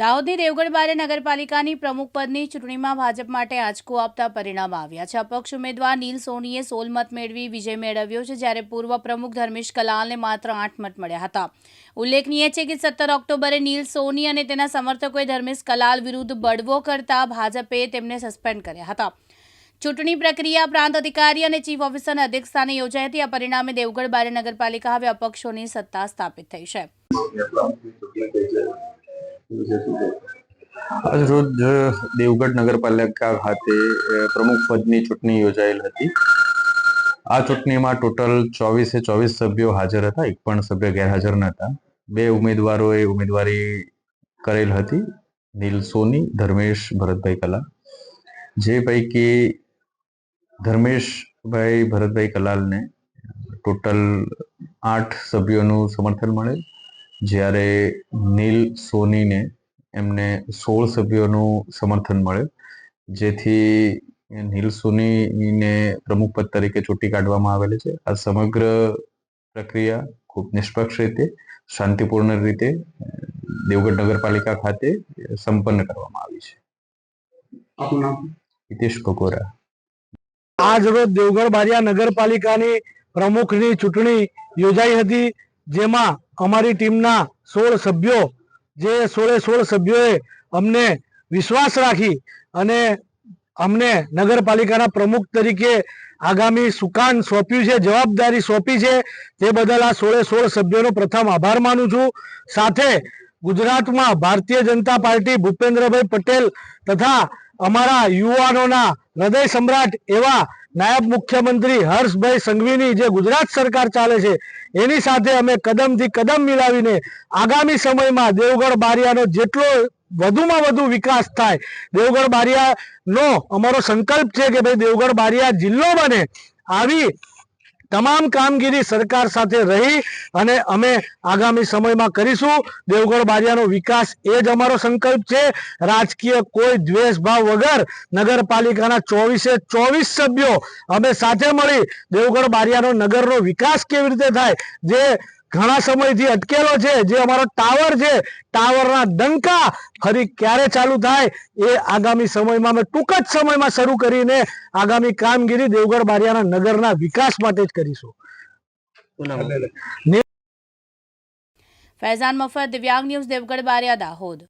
દાહોદની દેવગઢ બારે નગરપાલિકાની પ્રમુખ પદની ચૂંટણીમાં ભાજપ માટે આંચકો આપતા પરિણામ આવ્યા છે. અપક્ષ ઉમેદવાર નીલ સોનીએ સોળ મત મેળવી વિજય મેળવ્યો છે, જ્યારે પૂર્વ પ્રમુખ ધર્મેશ કલાલને માત્ર આઠ મત મળ્યા હતા. ઉલ્લેખનીય છે કે સત્તર ઓક્ટોબરે નીલ સોની અને તેના સમર્થકોએ ધર્મેશ કલાલ વિરુદ્ધ બળવો કરતા ભાજપે તેમને સસ્પેન્ડ કર્યા હતા. ચૂંટણી પ્રક્રિયા પ્રાંત અધિકારી અને ચીફ ઓફિસરના અધ્યક્ષસ્થાને યોજાઈ હતી. આ પરિણામે દેવગઢ બારે નગરપાલિકા હવે અપક્ષોની સત્તા સ્થાપિત થઈ છે. રોજ દેવગઢ નગરપાલિકા ખાતે પ્રમુખ પદની ચૂંટણી યોજાયેલ હતી. આ ચૂંટણીમાં ટોટલ ચોવીસે ચોવીસ સભ્યો હાજર હતા, એક પણ સભ્ય ગેરહાજર નહોતા. બે ઉમેદવારોએ ઉમેદવારી કરેલ હતી, નીલ સોની, ધર્મેશ ભરતભાઈ કલા. જે પૈકી ધર્મેશભાઈ ભરતભાઈ કલાલને ટોટલ આઠ સભ્યોનું સમર્થન મળેલ. જ્યારે નીલ સોનીને એમને સોળ સભ્યોનું સમર્થન મળ્યું જેથી નીલ સોનીને પ્રમુખ પદ તરીકે ચૂંટી કાઢવામાં આવેલી છે. આ સમગ્ર પ્રક્રિયા ખૂબ નિષ્પક્ષ રીતે શાંતિપૂર્ણ રીતે દેવગઢ નગરપાલિકા ખાતે સંપન્ન કરવામાં આવી છે. આપનું નામ? હિતેશ ભગોરા. આજ રોજ દેવગઢ બારિયા નગરપાલિકાની પ્રમુખની ચૂંટણી યોજાઈ હતી જેમાં અમારી ટીમના સોળ સભ્યો, જે સોળે સોળ સભ્યોએ અમને વિશ્વાસ રાખી અને અમને નગરપાલિકાના પ્રમુખ તરીકે આગામી સુકાન સોંપ્યું છે, જવાબદારી સોંપી છે, તે બદલ આ સોળે સોળ સભ્યોનો પ્રથમ આભાર માનું છું. સાથે ગુજરાતમાં ભારતીય જનતા પાર્ટી ભૂપેન્દ્રભાઈ પટેલ તથા અમારા યુવાનોના હૃદય સમ્રાટ એવા નાયબ મુખ્યમંત્રી હર્ષભાઈ સંઘવીની જે ગુજરાત સરકાર ચાલે છે, એની સાથે અમે કદમથી કદમ મિલાવીને આગામી સમયમાં દેવગઢ બારિયાનો જેટલો વધુમાં વધુ વિકાસ થાય, દેવગઢ બારિયાનો અમારો સંકલ્પ છે કે ભાઈ દેવગઢ બારિયા જિલ્લો બને, આવી તમામ કામગીરી સરકાર સાથે રહી અને અમે આગામી સમયમાં કરીશું. દેવગઢ બારિયાનો વિકાસ એ જ અમારો સંકલ્પ છે. રાજકીય કોઈ દ્વેષ ભાવ વગર નગરપાલિકાના ચોવીસે ચોવીસ સભ્યો અમે સાથે મળી દેવગઢ બારિયાનો નગરનો વિકાસ કેવી રીતે થાય? જે ઘણા સમયથી અટકેલો છે જે અમારો ટાવર છે ટાવરના ડંકા ફરી ક્યારે ચાલુ થાય એ આગામી સમયમાં અમે ટૂંક જ સમયમાં શરૂ કરીને આગામી કામગીરી દેવગઢ બારિયાના નગરના વિકાસ માટે જ કરીશું. ફૈઝાન મફત દિવ્યાંગ ન્યૂઝ દેવગઢ બારિયા દાહોદ.